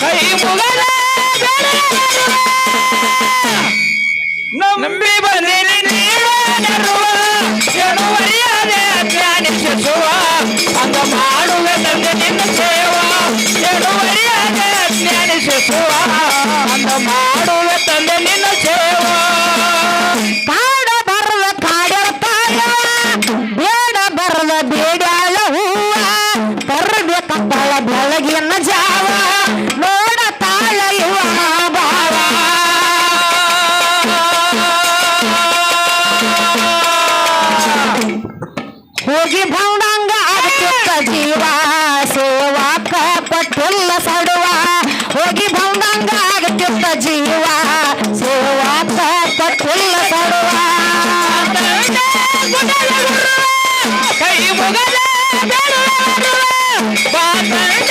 ಕೈ ಮುಗದ ಹೋಗಿ ಭೌಂಡಂಗ ಅದಕ್ಕಿತ್ತ ಜೀವ ಸೇವಾಕ ಪಟ್ಟುಲ್ಲ ಸಡುವ. ಹೋಗಿ ಭೌಂಡಂಗ ಆಗತ್ಯುತ್ತ ಜೀವ ಸೇವಾಕ ಪಟ್ಟುಲ್ಲ ಸಡುವ. ಕೈ ಮುಗದ ಬೆಳುವ ಬಾತ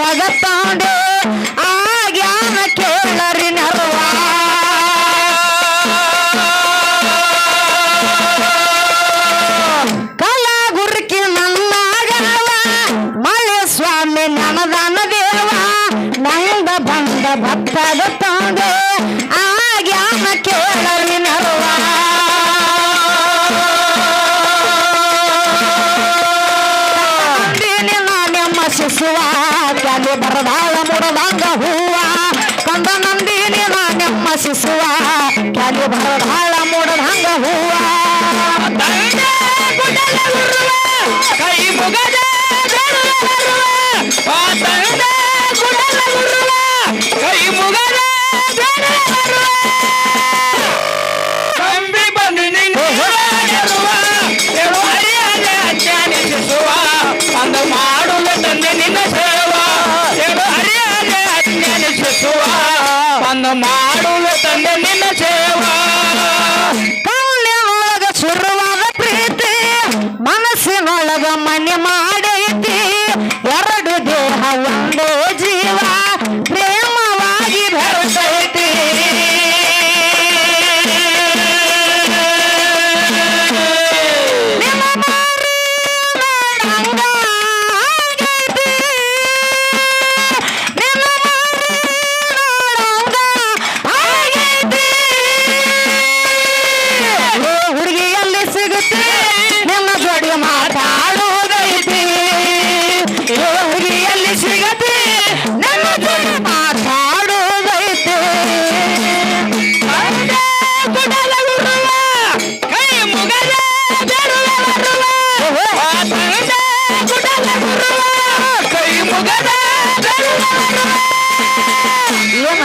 ಕಾಗ ಶಿಶುವ ಕ್ಯಾಲಿ ಬರದಾಳ ಮುಡದಂಗ ಹೂವ. ಕಂದ ನಂದಿನಿ ನಾನೆಮ್ಮ ಶಿಶುವ ಕ್ಯಾಲಿ ಬರದಾಳ ಮುಡದಂಗ ಹೂವ. ಕೈ ಮುಗದ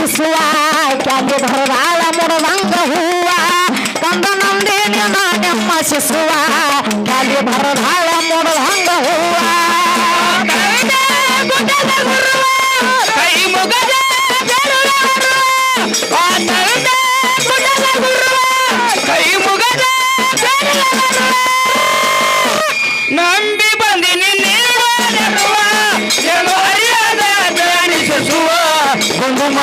ಹರ್ಷಿಸುವ ಕ್ಯಾಂಗೆ ಭರದಾಳ ಮುಡದಂಗ ಹೂವ ಕಂದ ನಂದೇನೆ ನಾನೆಮ್ಮ ಶಿಸುವ ಕ್ಯಾಂಗೆ ಭರದಾಳ ಮುಡದಂಗ ಹೂವ. ಕೈ ಮುಗದ ಕೈ ಮುಗದ ನಂಬಿ ಬಂದಿನಿ ನೀರುವ ಹರಿಯಾದ ಪ್ರಾಣಿಸುವ ಕುಂಕುಮ